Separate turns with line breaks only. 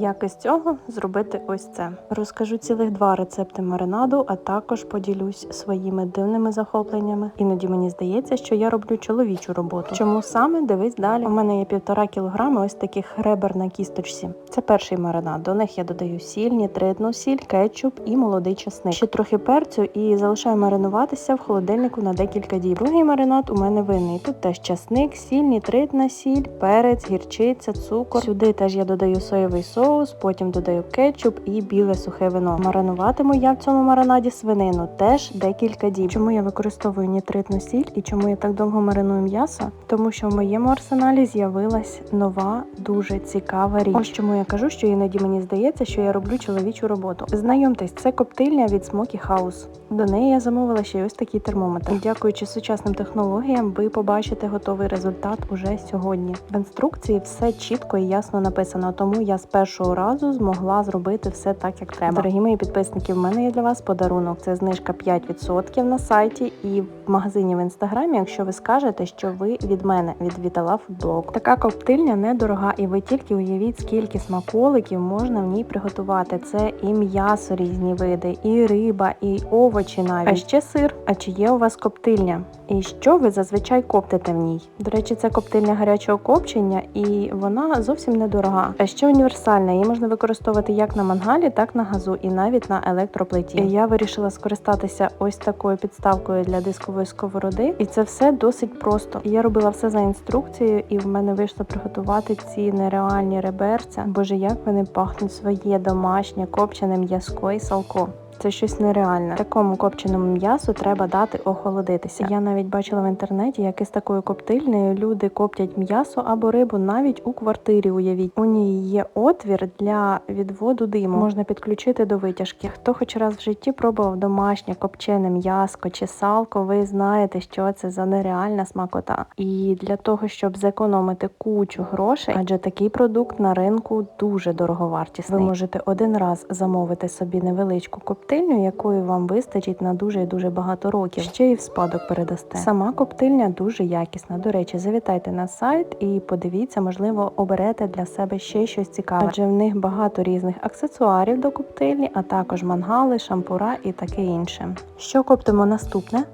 Як із цього зробити ось це? Розкажу цілих два рецепти маринаду, а також поділюсь своїми дивними захопленнями. Іноді мені здається, що я роблю чоловічу роботу. Чому саме дивись далі? У мене є півтора кілограми ось таких ребер на кісточці. Це перший маринад. До них я додаю сіль, нітритну сіль, кетчуп і молодий часник. Ще трохи перцю і залишаю маринуватися в холодильнику на декілька діб. Другий маринад у мене винний. Тут теж часник, сіль, нітритна сіль, перець, гірчиця, цукор. Сюди теж я додаю соєвий соус, потім додаю кетчуп і біле сухе вино. Маринуватиму я в цьому маринаді свинину теж декілька діб. Чому я використовую нітритну сіль і чому я так довго мариную м'ясо? Тому що в моєму арсеналі з'явилась нова дуже цікава річ. Ось чому я кажу, що іноді мені здається, що я роблю чоловічу роботу. Знайомтесь, це коптильня від Smoky House. До неї я замовила ще ось такий термометр. Дякуючи сучасним технологіям, ви побачите готовий результат уже сьогодні. В інструкції все чітко і ясно написано, тому я з першого разу змогла зробити все так, як треба. Дорогі мої підписники, в мене є для вас подарунок. Це знижка 5% на сайті і в магазині в інстаграмі, якщо ви скажете, що ви від мене від Вітала Фудблог. Така коптильня недорога, і ви тільки уявіть, скільки смаколиків можна в ній приготувати. Це і м'ясо різні види, і риба, і овочі навіть. А ще сир. А чи є у вас коптильня? І що ви зазвичай коптите в ній? До речі, це коптильня гарячого копчення, і вона зовсім недорога. А ще універсальна. Її можна використовувати як на мангалі, так на газу, і навіть на електроплиті. Я вирішила скористатися ось такою підставкою для дискової сковороди, і це все досить просто. Я робила все за інструкцією, і в мене вийшло приготувати ці нереальні реберця. Боже, як вони пахнуть своє домашнє копчене м'язко і салко. Це щось нереальне. Такому копченому м'ясу треба дати охолодитися. Я навіть бачила в інтернеті, як із такою коптильнею люди коптять м'ясо або рибу навіть у квартирі. Уявіть, у ній є отвір для відводу диму. Можна підключити до витяжки. Хто хоч раз в житті пробував домашнє копчене м'яско чи салко, ви знаєте, що це за нереальна смакота. І для того, щоб зекономити кучу грошей, адже такий продукт на ринку дуже дороговартісний. Ви можете один раз замовити собі невеличку коптильню, якої вам вистачить на дуже і дуже багато років. Ще й в спадок передасте. Сама коптильня дуже якісна. До речі, завітайте на сайт і подивіться, можливо, оберете для себе ще щось цікаве. Адже в них багато різних аксесуарів до коптильні, а також мангали, шампура і таке інше. Що коптимо наступне?